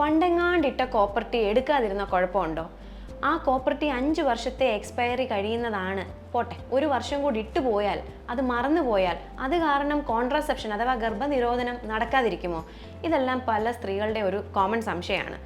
പണ്ടെങ്ങാണ്ടിട്ട copper T എടുക്കാതിരുന്ന കുഴപ്പമുണ്ടോ? ആ copper T അഞ്ച് വർഷത്തെ എക്സ്പയറി കഴിയുന്നതാണ്. പോട്ടെ ഒരു വർഷം കൂടി ഇട്ടു പോയാൽ അത് മറന്നു പോയാൽ അത് കാരണം കോൺട്രാസെപ്ഷൻ അഥവാ ഗർഭനിരോധനം നടക്കാതിരിക്കുമോ? ഇതെല്ലാം പല സ്ത്രീകളുടെ ഒരു കോമൺ സംശയമാണ്.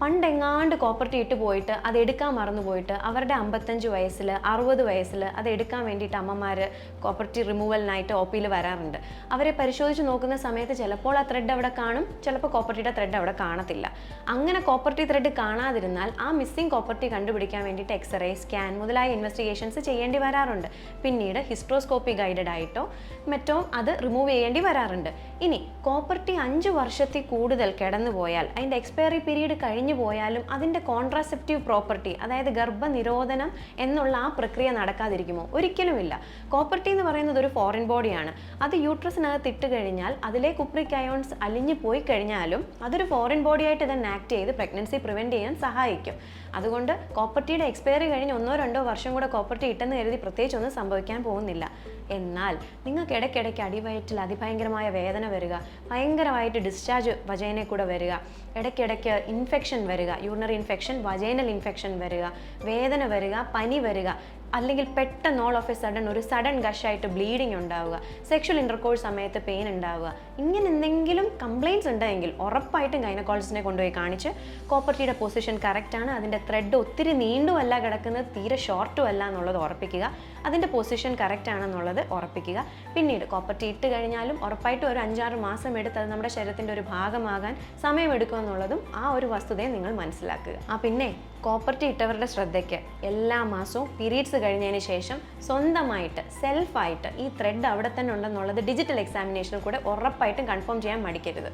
പണ്ടെങ്ങാണ്ട് കോപ്പർട്ടി ഇട്ട് പോയിട്ട് അത് എടുക്കാൻ മറന്നു പോയിട്ട് അവരുടെ അമ്പത്തഞ്ച് വയസ്സിൽ അറുപത് വയസ്സിൽ അത് എടുക്കാൻ വേണ്ടിയിട്ട് അമ്മമാർ കോപ്പർട്ടി റിമൂവലിനായിട്ട് ഒ പിയിൽ വരാറുണ്ട്. അവരെ പരിശോധിച്ച് നോക്കുന്ന സമയത്ത് ചിലപ്പോൾ ആ ത്രെഡ് അവിടെ കാണും ചിലപ്പോൾ കോപ്പർട്ടിയുടെ ത്രെഡ് അവിടെ കാണത്തില്ല. അങ്ങനെ കോപ്പർട്ടി ത്രെഡ് കാണാതിരുന്നാൽ ആ മിസ്സിംഗ് കോപ്പർട്ടി കണ്ടുപിടിക്കാൻ വേണ്ടിയിട്ട് എക്സ്റേ സ്കാൻ മുതലായ ഇൻവെസ്റ്റിഗേഷൻസ് ചെയ്യേണ്ടി വരാറുണ്ട്. പിന്നീട് ഹിസ്ട്രോസ്കോപ്പി ഗൈഡഡ് ആയിട്ടോ മറ്റോ അത് റിമൂവ് ചെയ്യേണ്ടി വരാറുണ്ട്. ഇനി കോപ്പർട്ടി അഞ്ച് വർഷത്തിൽ കൂടുതൽ കിടന്നു പോയാൽ അതിന്റെ എക്സ്പയറി പീരീഡ് കഴിഞ്ഞു പോയാലും അതിന്റെ കോൺട്രാസെപ്റ്റീവ് പ്രോപ്പർട്ടി അതായത് ഗർഭനിരോധനം എന്നുള്ള ആ പ്രക്രിയ നടക്കാതിരിക്കുമോ? ഒരിക്കലുമില്ല. കോപ്പർട്ടി എന്ന് പറയുന്നത് ഒരു ഫോറിൻ ബോഡിയാണ് അത് യൂട്രസിനകത്ത് ഇട്ട് കഴിഞ്ഞാൽ അതിലെ കുപ്രിക് അയോൺസ് അലിഞ്ഞു പോയി കഴിഞ്ഞാലും അതൊരു ഫോറിൻ ബോഡി ആയിട്ട് തന്നെ ആക്ട് ചെയ്ത് പ്രഗ്നൻസി പ്രിവെന്റ് ചെയ്യാൻ സഹായിക്കും. അതുകൊണ്ട് കോപ്പർട്ടിയുടെ എക്സ്പയറി കഴിഞ്ഞ് ഒന്നോ രണ്ടോ വർഷം കൂടെ കോപ്പർട്ടി ഇട്ടെന്ന് കരുതി പ്രത്യേകിച്ച് ഒന്നും സംഭവിക്കാൻ പോകുന്നില്ല. എന്നാൽ നിങ്ങൾക്ക് ഇടയ്ക്കിടയ്ക്ക് അടിവയറ്റിൽ അതിഭയങ്കരമായ വേദന വരിക ഭയങ്കരമായിട്ട് ഡിസ്ചാർജ് വജയനെ കൂടെ വരിക ഇടയ്ക്കിടയ്ക്ക് ഇൻഫെക്ഷൻ വരിക. യൂറിനറി ഇൻഫെക്ഷൻ വജൈനൽ ഇൻഫെക്ഷൻ വരിക. വേദന വരിക പനി വരിക. അല്ലെങ്കിൽ പെട്ടെന്ന് ഓൾ ഓഫ് എ സഡൻ ഒരു സഡൻ ഗഷായിട്ട് ബ്ലീഡിങ് ഉണ്ടാവുക സെക്ഷൽ ഇന്റർകോഴ്സ് സമയത്ത് പെയിൻ ഉണ്ടാവുക ഇങ്ങനെ എന്തെങ്കിലും കംപ്ലയിൻസ് ഉണ്ടെങ്കിൽ ഉറപ്പായിട്ടും ഗൈനക്കോളജിസ്റ്റിനെ കൊണ്ടുപോയി കാണിച്ച് കോപ്പർട്ടിയുടെ പൊസിഷൻ കറക്റ്റാണ് അതിന്റെ ത്രെഡ് ഒത്തിരി നീണ്ടുമല്ല കിടക്കുന്നത് തീരെ ഷോർട്ടും അല്ല എന്നുള്ളത് ഉറപ്പിക്കുക അതിന്റെ പൊസിഷൻ കറക്റ്റ് ആണെന്നുള്ളത് ഉറപ്പിക്കുക. പിന്നീട് കോപ്പർട്ടി ഇട്ട് കഴിഞ്ഞാലും ഉറപ്പായിട്ടും ഒരു അഞ്ചാറ് മാസം എടുത്ത് അത് നമ്മുടെ ശരീരത്തിന്റെ ഒരു ഭാഗമാകാൻ സമയമെടുക്കുമെന്നുള്ളതും ആ ഒരു വസ്തുതയെ നിങ്ങൾ മനസ്സിലാക്കുക. ആ പിന്നെ കോപ്പർട്ടി ഇട്ടവരുടെ ശ്രദ്ധയ്ക്ക് എല്ലാ മാസവും പീരീഡ്സ് കഴിഞ്ഞതിന് ശേഷം സ്വന്തമായിട്ട് സെൽഫായിട്ട് ഈ ത്രെഡ് അവിടെ തന്നെ ഉണ്ടെന്നുള്ളത് ഡിജിറ്റൽ എക്സാമിനേഷനിൽ കൂടെ ഉറപ്പായിട്ടും കൺഫേം ചെയ്യാൻ മടിക്കരുത്.